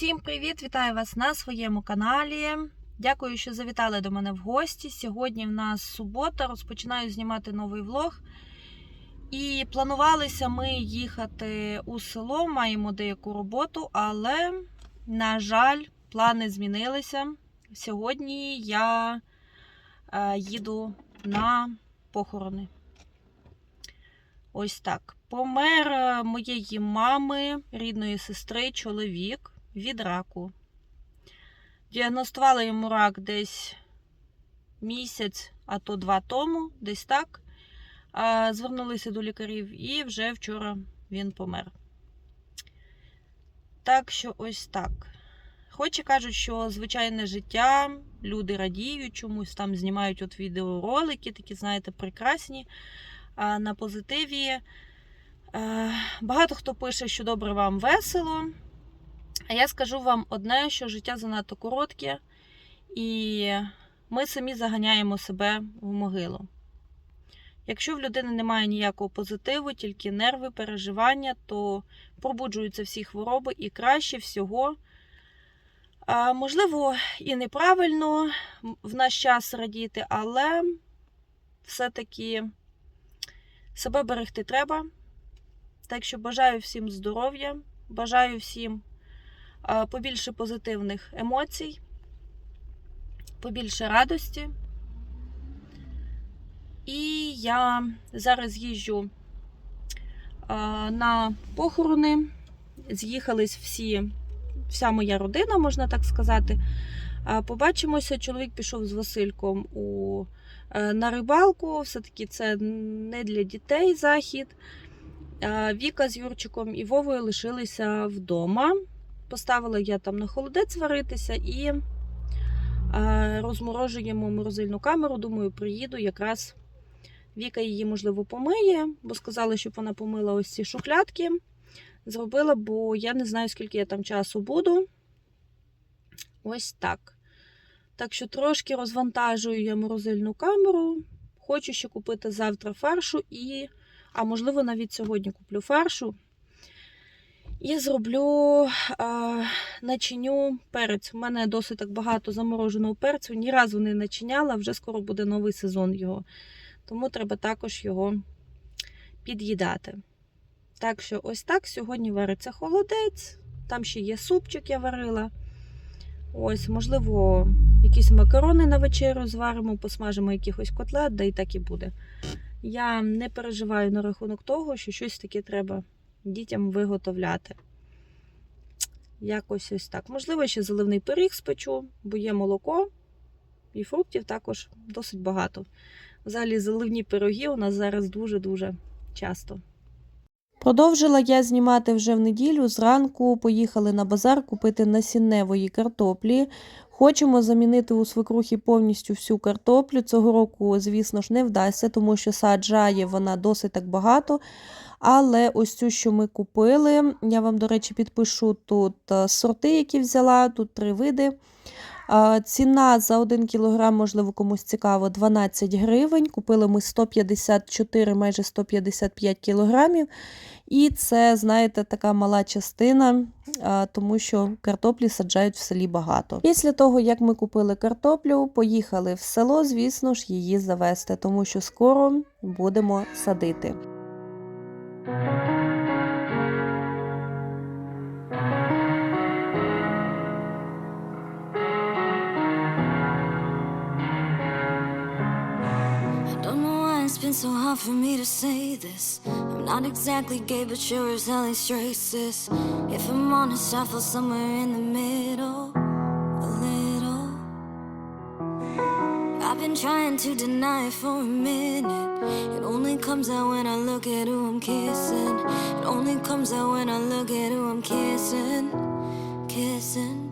Усім привіт! Вітаю вас на своєму каналі. Дякую, що завітали до мене в гості. Сьогодні в нас субота, розпочинаю знімати новий влог. І планувалися ми їхати у село, маємо деяку роботу, але, на жаль, плани змінилися. Сьогодні я е, їду на похорони. Ось так. Помер е, моєї мами, рідної сестри, чоловік від раку. Діагностували йому рак десь місяць, а то два тому, десь так. Звернулися до лікарів і вже вчора він помер. Так що ось так. Хоч і кажуть, що звичайне життя, люди радіють чомусь, там знімають от відеоролики, такі, знаєте, прекрасні. На позитиві. Е, Багато хто пише, що добре вам весело. А я скажу вам одне, що життя занадто коротке, і ми самі заганяємо себе в могилу. Якщо в людини немає ніякого позитиву, тільки нерви, переживання, то пробуджуються всі хвороби і краще всього. А, можливо, і неправильно в наш час радіти, але все-таки себе берегти треба. Так що бажаю всім здоров'я, бажаю всім побільше позитивних емоцій, побільше радості. І я зараз їжджу на похорони. З'їхались всі, вся моя родина, можна так сказати. Побачимося, чоловік пішов з Васильком у, е, на рибалку. Все-таки це не для дітей захід. Віка з Юрчиком і Вовою лишилися вдома. Поставила я там на холодець варитися і а, розморожуємо морозильну камеру. Думаю, приїду якраз. Віка її, можливо, помиє, бо сказали, щоб вона помила ось ці шухлядки. Зробила, бо я не знаю, скільки я там часу буду. Ось так. Так що трошки розвантажую я морозильну камеру. Хочу ще купити завтра фаршу і, а можливо, навіть сьогодні куплю фаршу. І зроблю, а, начиню перець. У мене досить так багато замороженого перцю. Ні разу не начиняла, вже скоро буде новий сезон його. Тому треба також його під'їдати. Так що, ось так сьогодні вариться холодець. Там ще є супчик, я варила. Ось, можливо, якісь макарони на вечерю зваримо, посмажимо якихось котлет, да і так і буде. Я не переживаю на рахунок того, що щось таке треба дітям виготовляти. Якось ось так. Можливо, ще заливний пиріг спечу, бо є молоко і фруктів також досить багато. Взагалі, заливні пироги у нас зараз дуже-дуже часто. Продовжила я знімати вже в неділю. Зранку поїхали на базар купити насінневої картоплі. Хочемо замінити у свекрухі повністю всю картоплю. Цього року, звісно ж, не вдасться, тому що саджає вона досить так багато. Але ось цю, що ми купили, я вам, до речі, підпишу тут е, сорти, які взяла, тут три види. Ціна за 1 кілограм, можливо, комусь цікаво, 12 гривень. Купили ми 154, майже 155 кілограмів. І це, знаєте, така мала частина, тому що картоплі саджають в селі багато. Після того, як ми купили картоплю, поїхали в село, звісно ж, її завести, тому що скоро будемо садити. For me to say this. I'm not exactly gay, but sure as hell he's racist. If I'm honest, I fall somewhere in the middle, a little. I've been trying to deny it for a minute. It only comes out when I look at who I'm kissing. It only comes out when I look at who I'm kissing, kissing.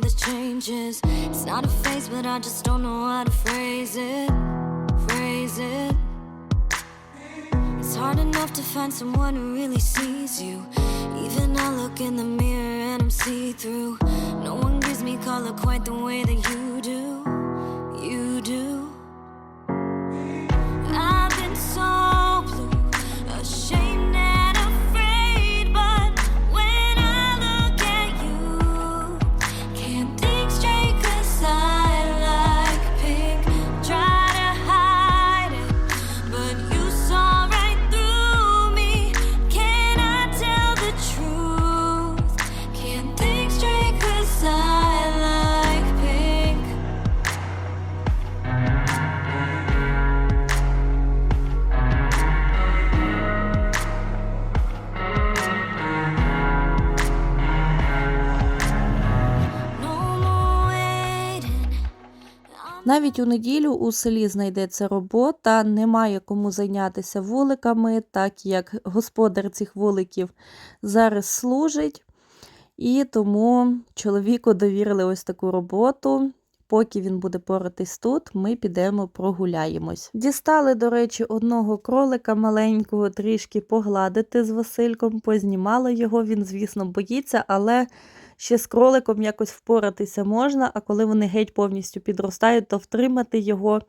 The changes. It's not a phase, but I just don't know how to phrase it. Phrase it. It's hard enough to find someone who really sees you. Even I look in the mirror and I'm see through. No one gives me color quite the way that. You Навіть у неділю у селі знайдеться робота, немає кому зайнятися вуликами, так як господар цих вуликів зараз служить. І тому чоловіку довірили ось таку роботу. Поки він буде поратись тут, ми підемо прогуляємось. Дістали, до речі, одного кролика маленького, трішки погладити з Васильком, познімали його. Він, звісно, боїться, але ще з кроликом якось впоратися можна, а коли вони геть повністю підростають, то втримати його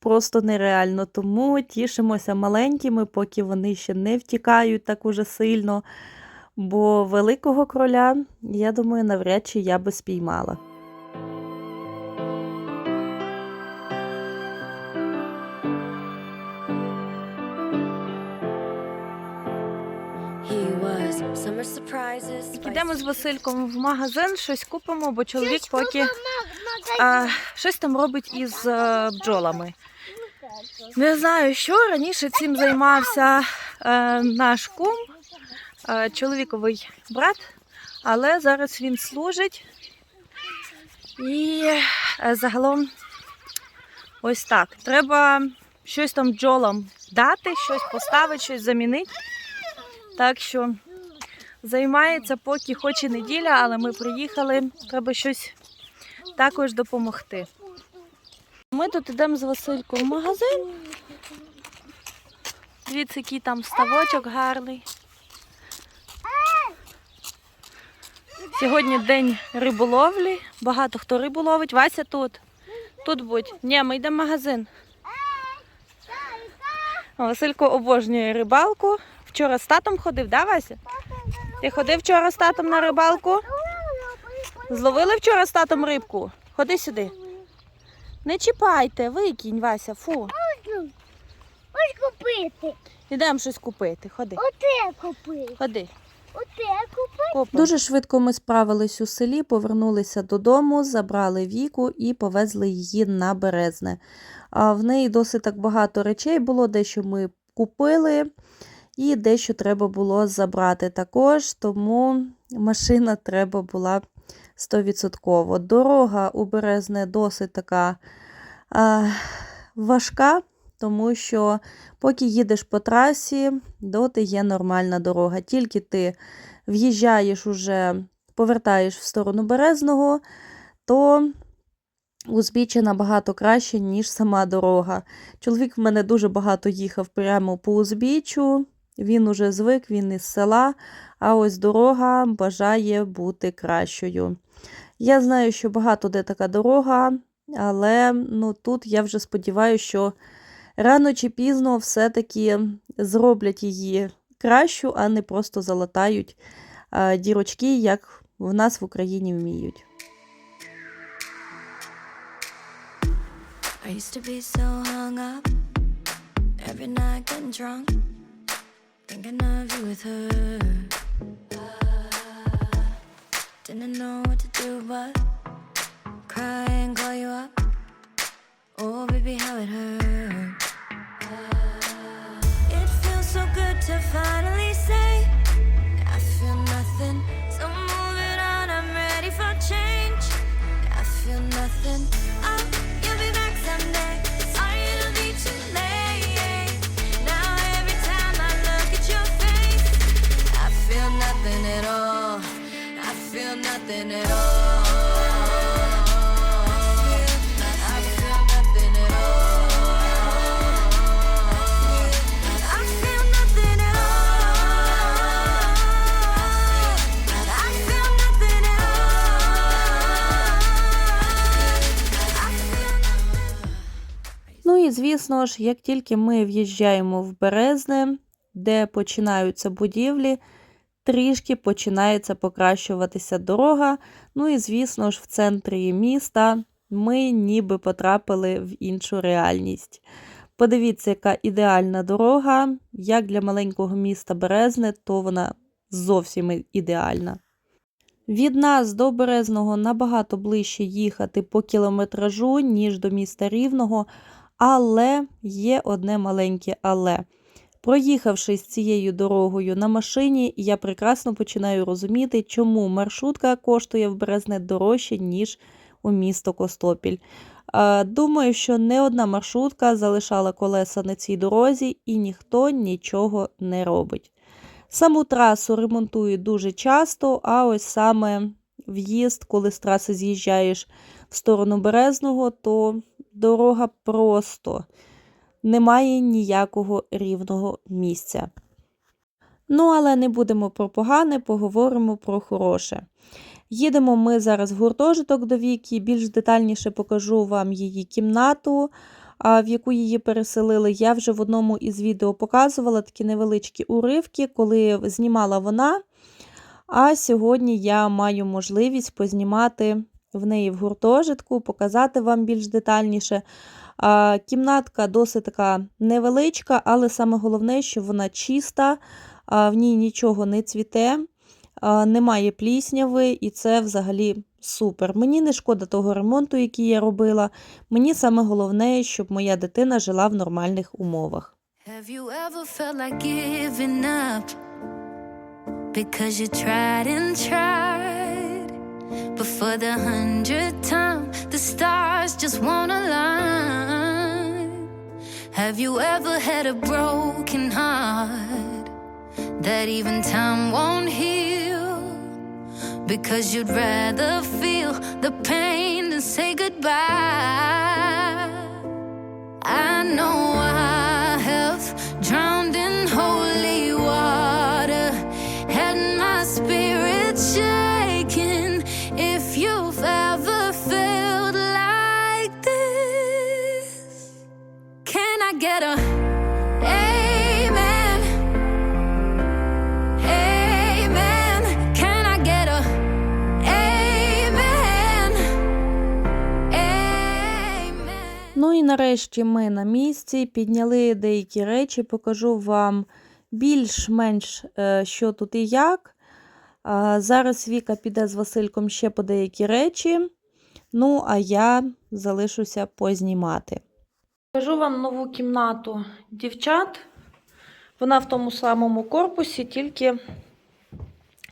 просто нереально. Тому тішимося маленькими, поки вони ще не втікають так уже сильно. Бо великого кроля, я думаю, навряд чи я би спіймала. Підемо з Васильком в магазин, щось купимо, бо чоловік поки а, щось там робить із е, бджолами. Не знаю, що раніше цим займався е, наш кум, е, чоловіковий брат, але зараз він служить. І е, загалом ось так. Треба щось там бджолам дати, щось поставити, щось замінити. Так що займається поки хоч і неділя, але ми приїхали, треба щось також допомогти. Ми тут йдемо з Васильком в магазин. Дивіться, який там ставочок гарний. Сьогодні день риболовлі. Багато хто рибу ловить. Вася тут. Тут будь. Ні, ми йдемо в магазин. Василько обожнює рибалку. Вчора з татом ходив, да, Вася? Ти ходив вчора з татом на рибалку? Зловили вчора з татом рибку? Ходи сюди. Не чіпайте, викинь, Вася, фу. Ось купити. Ідемо щось купити. Ходи. Оте купити. Ходи. Оте купити. Дуже швидко ми справились у селі, повернулися додому, забрали віку і повезли її на березне. А в неї досить так багато речей було, дещо ми купили, і дещо треба було забрати також, тому машина треба була 100%. Дорога у березне досить така а, важка, тому що поки їдеш по трасі, доти є нормальна дорога. Тільки ти в'їжджаєш уже, повертаєш в сторону Березного, то узбіччя набагато краще, ніж сама дорога. Чоловік в мене дуже багато їхав прямо по узбіччю, він уже звик, він із села, а ось дорога бажає бути кращою. Я знаю, що багато де така дорога, але ну, тут я вже сподіваюся, що рано чи пізно все-таки зроблять її кращу, а не просто залатають дірочки, як в нас в Україні вміють. I used to be so hung up every night getting drunk, thinking of you with her. Didn't know what to do but cry and call you up. Oh, baby, how it hurt. It feels so good to finally і звісно ж, як тільки ми в'їжджаємо в Березне, де починаються будівлі, трішки починається покращуватися дорога. Ну і звісно ж, в центрі міста ми ніби потрапили в іншу реальність. Подивіться, яка ідеальна дорога. Як для маленького міста Березне, то вона зовсім ідеальна. Від нас до Березного набагато ближче їхати по кілометражу, ніж до міста Рівного. Але є одне маленьке але. Проїхавшись цією дорогою на машині, я прекрасно починаю розуміти, чому маршрутка коштує в Березне дорожче, ніж у місто Костопіль. Думаю, що не одна маршрутка залишала колеса на цій дорозі і ніхто нічого не робить. Саму трасу ремонтують дуже часто, а ось саме в'їзд, коли з траси з'їжджаєш в сторону Березного, то дорога просто немає ніякого рівного місця. Ну, але не будемо про погане, поговоримо про хороше. Їдемо ми зараз в гуртожиток до Вікі, більш детальніше покажу вам її кімнату, в яку її переселили. Я вже в одному із відео показувала такі невеличкі уривки, коли знімала вона. А сьогодні я маю можливість познімати в неї в гуртожитку, показати вам більш детальніше. Кімнатка досить така невеличка, але саме головне, що вона чиста, в ній нічого не цвіте, немає плісняви, і це взагалі супер. Мені не шкода того ремонту, який я робила. Мені саме головне, щоб моя дитина жила в нормальних умовах. Have you ever felt like giving up? Because you tried and tried. For the hundredth time, the stars just won't align. Have you ever had a broken heart that even time won't heal? Because you'd rather feel the pain than say goodbye. I know get a amen? Amen. Can I get a amen? Amen. Ну і нарешті ми на місці підняли деякі речі, покажу вам більш-менш, е, що тут і як. Зараз Віка піде з Васильком ще по деякі речі. Ну, а я залишуся познімати. Покажу вам нову кімнату дівчат. Вона в тому самому корпусі, тільки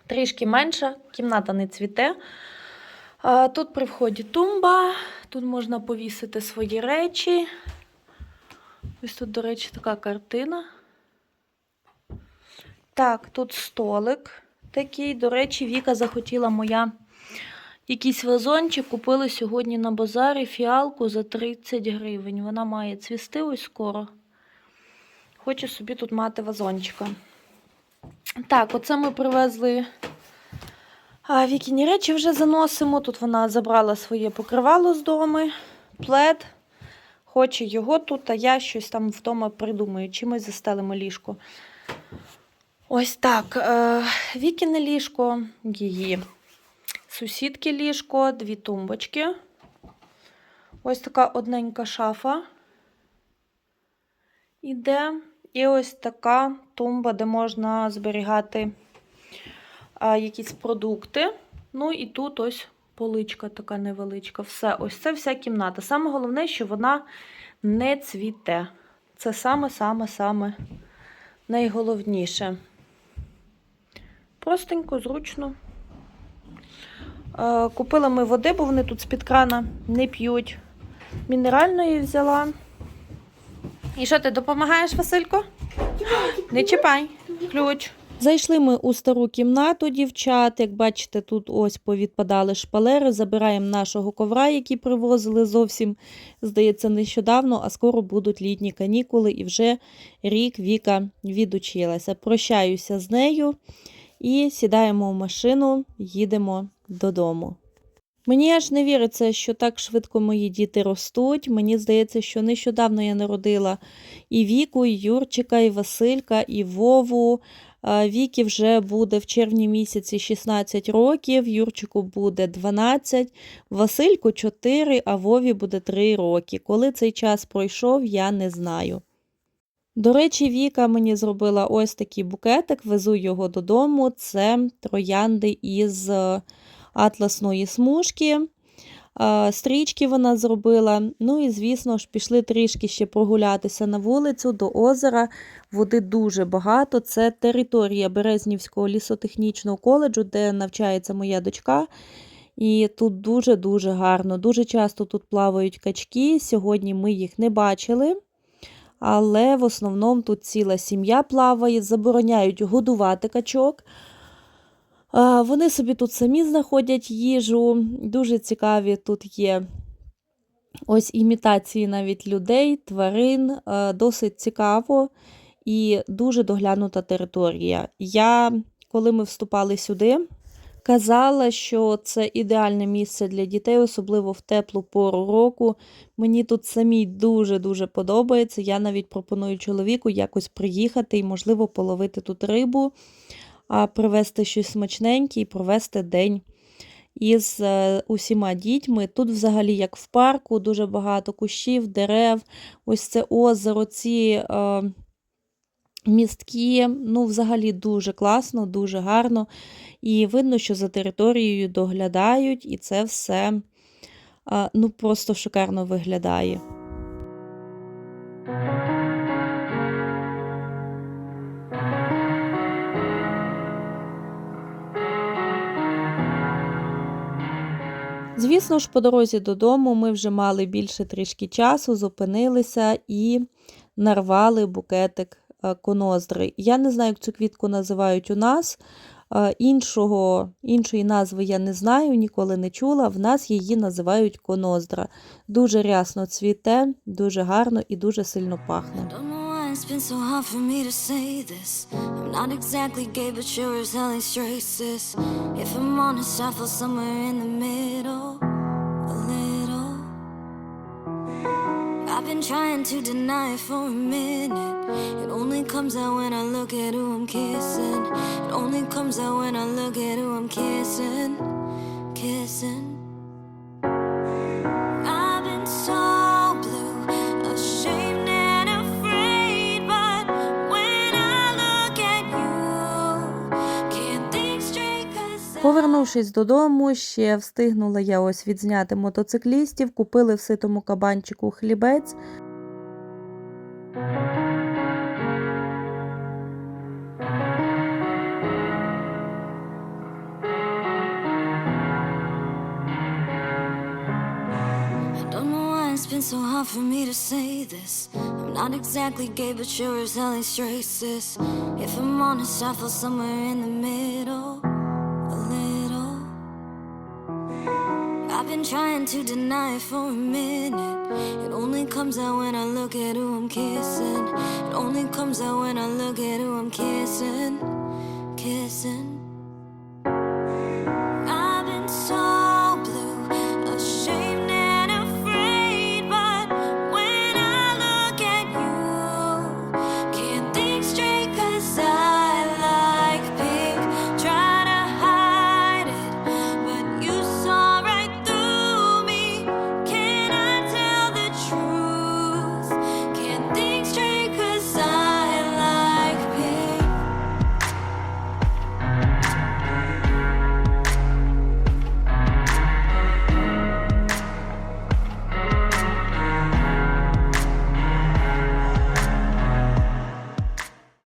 трішки менша. Кімната не цвіте. Тут при вході тумба, тут можна повісити свої речі. Ось тут, до речі, така картина. Так, тут столик такий. До речі, Віка захотіла моя якийсь вазончик. Купили сьогодні на базарі фіалку за 30 гривень. Вона має цвісти ось скоро. Хочу собі тут мати вазончика. Так, оце ми привезли а Вікіні речі вже заносимо. Тут вона забрала своє покривало з дому, плед. Хоче його тут, а я щось там вдома придумаю. Чимось застелимо ліжко. Ось так. Е, Вікіне ліжко, її сусідки ліжко, дві тумбочки. Ось така одненька шафа. Іде. І ось така тумба, де можна зберігати а, якісь продукти. Ну і тут ось поличка така невеличка. Все, ось це вся кімната. Саме головне, що вона не цвіте. Це саме-саме-саме найголовніше. Простенько, зручно. Е, Купила ми води, бо вони тут з-під крана не п'ють. Мінеральної взяла. І що ти допомагаєш, Василько? Не чіпай. Ключ. Зайшли ми у стару кімнату дівчат. Як бачите, тут ось повідпадали шпалери. Забираємо нашого ковра, який привозили зовсім, здається, нещодавно, а скоро будуть літні канікули, і вже рік Віка відучилася. Прощаюся з нею і сідаємо в машину, їдемо додому. Мені аж не віриться, що так швидко мої діти ростуть. Мені здається, що нещодавно я народила і Віку, і Юрчика, і Василька, і Вову. А, Вікі вже буде в червні місяці 16 років, Юрчику буде 12, Васильку 4, а Вові буде 3 роки. Коли цей час пройшов, я не знаю. До речі, Віка мені зробила ось такий букетик, везу його додому. Це троянди із атласної смужки. Стрічки вона зробила. Ну і, звісно ж, пішли трішки ще прогулятися на вулицю до озера. Води дуже багато. Це територія Березнівського лісотехнічного коледжу, де навчається моя дочка. І тут дуже-дуже гарно. Дуже часто тут плавають качки. Сьогодні ми їх не бачили. Але в основному тут ціла сім'я плаває, забороняють годувати качок. Вони собі тут самі знаходять їжу. Дуже цікаві тут є ось імітації навіть людей, тварин. Досить цікаво і дуже доглянута територія. Я, коли ми вступали сюди, казала, що це ідеальне місце для дітей, особливо в теплу пору року. Мені тут самій дуже-дуже подобається. Я навіть пропоную чоловіку якось приїхати і, можливо, половити тут рибу, а привезти щось смачненьке і провести день із е, усіма дітьми. Тут, взагалі, як в парку, дуже багато кущів, дерев, ось це озеро, ці е, містки. Ну, взагалі, дуже класно, дуже гарно. І видно, що за територією доглядають, і це все е, ну, просто шикарно виглядає. Звісно ж, по дорозі додому ми вже мали більше трішки часу, зупинилися і нарвали букетик е, коноздри. Я не знаю, як цю квітку називають у нас. е, Іншого, іншої назви я не знаю, ніколи не чула. В нас її називають коноздра. Дуже рясно цвіте, дуже гарно і дуже сильно пахне. It's been so hard for me to say this. I'm not exactly gay, but sure as hell ain't straight, sis. If I'm honest, I feel somewhere in the middle, a little. I've been trying to deny it for a minute. It only comes out when I look at who I'm kissing. It only comes out when I look at who I'm kissing, kissing. 'Cause Повернувшись додому, ще встигнула я ось відзняти мотоциклістів, купили в ситому кабанчику хлібець. So hard for me to say this. I'm not exactly gay, but sure as hell ain't straight, sis. If I'm honest, I feel somewhere in the middle, trying to deny it for a minute. It only comes out when I look at who I'm kissing. It only comes out when I look at who I'm kissing, kissing.